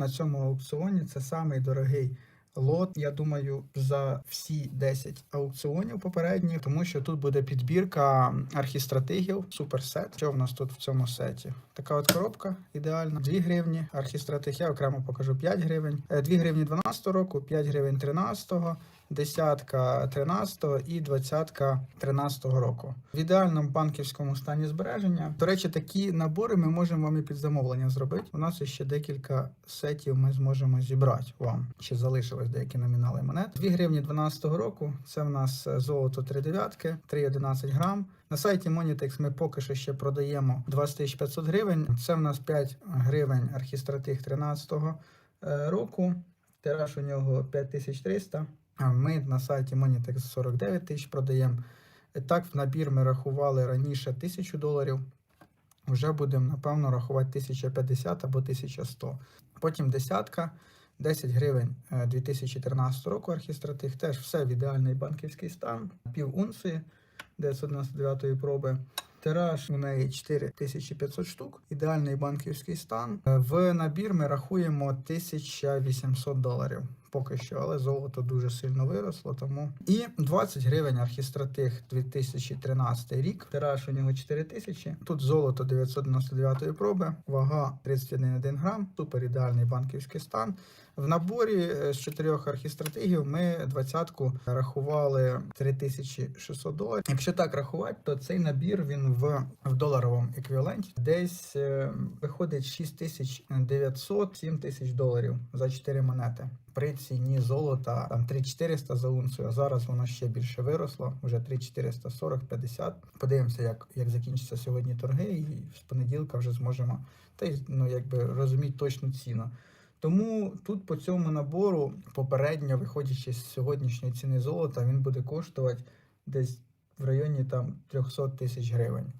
на цьому аукціоні. Це самий дорогий лот. Я думаю, за всі 10 аукціонів попередніх, тому що тут буде підбірка архістратегів, суперсет. Що в нас тут в цьому сеті? Така от коробка ідеальна. 2 гривні. Архістратег я окремо покажу 5 гривень. Е, 2 гривні 12 року, 5 гривень 13 десятка 13 і двадцятка 13 року. В ідеальному банківському стані збереження. До речі, такі набори ми можемо вам і під замовлення зробити. У нас ще декілька сетів ми зможемо зібрати вам. Ще залишилось деякі номінали монет. 2 гривні 12 року. Це в нас е, золото 3 дев'ятки, 3,11 грам. На сайті Monitex ми поки що ще продаємо 20 500 гривень. Це в нас 5 гривень архістратиг 13 е, року. Тираж у нього 5300. Ми на сайті Monitex 49 тисяч продаємо. Так, в набір ми рахували раніше 1000 доларів. Вже будемо, напевно, рахувати 1050 або 1100. Потім десятка, 10 гривень е, 2013 року архістратих. Теж все в ідеальний банківський стан. Пів унції 999 проби. Тираж у неї 4500 штук, ідеальний банківський стан. Е, В набір ми рахуємо 1800 доларів поки що, але золото дуже сильно виросло. Тому і 20 гривень архістратих 2013 рік. Тираж у нього 4000. Тут золото 999 проби, вага 31,1 грам, супер ідеальний банківський стан. В наборі е, з чотирьох архістратигів ми двадцятку рахували 3600 доларів. Якщо так рахувати, то цей набір він в, в доларовому еквіваленті десь е, виходить 6900-7000 тисяч доларів за 4 монети. При ціні золота там 3400 за унцію, а зараз воно ще більше виросло, вже 3440-50. Подивимося, як, як закінчаться сьогодні торги, і з понеділка вже зможемо та й ну якби розуміти точну ціну. Тому тут по цьому набору, попередньо, виходячи з сьогоднішньої ціни золота, він буде коштувати десь в районі там 300 тисяч гривень.